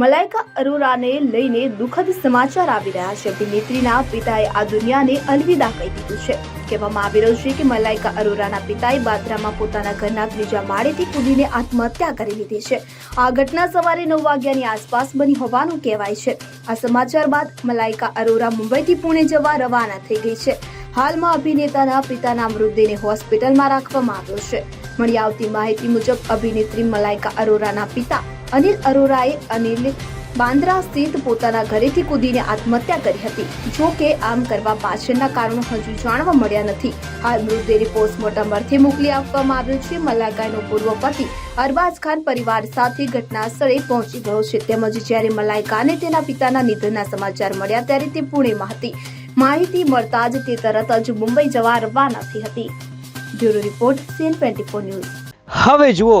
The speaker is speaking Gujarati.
મલાઇકા અરોરાને લઈને દુઃખદ સમાચાર આવી રહ્યા છે. અભિનેત્રીના પિતાએ આ દુનિયાને અલવિદા કહી દીધું છે. કહેવામાં આવી રહ્યું છે કે મલાઇકા અરોરાના પિતાએ બાદરામાં પોતાના ઘરના ત્રીજા માળેથી કૂદીને આત્મહત્યા કરી લીધી છે. આ ઘટના સવારે નવ વાગ્યાની આસપાસ બની હોવાનું કહેવાય છે. આ સમાચાર બાદ મલાઇકા અરોરા મુંબઈથી પુણે જવા રવાના થઈ ગઈ છે. હાલમાં અભિનેતાના પિતાના મૃતદેહને હોસ્પિટલમાં રાખવામાં આવ્યો છે. મળી આવતી માહિતી મુજબ અભિનેત્રી મલાઇકા અરોરાના પિતા અનિલ અરોરાએ અનિલ બાંદ્રા સ્થિત પોતાના ઘરેથી કૂદીને આત્મહત્યા કરી હતી. જો કે આમ કરવા પાછળના કારણો હજુ જાણવા મળ્યા નથી. હાલ મૃતદેહને પોસ્ટમોર્ટમ અર્થે મોકલી આપવામાં આવ્યો છે. મલાઈકાનો પૂર્વ પતિ અરબાઝ ખાન પરિવાર સાથે ઘટના સ્થળે પહોંચી ગયો છે. તેમજ જ્યારે મલાઇકાને તેના પિતાના નિધનના સમાચાર મળ્યા ત્યારે તે પુણેમાં હતી. માહિતી મળતા જ તે તરત જ મુંબઈ જવા રવાના થઈ હતી. Bureau report CN twenty news. હવે જુઓ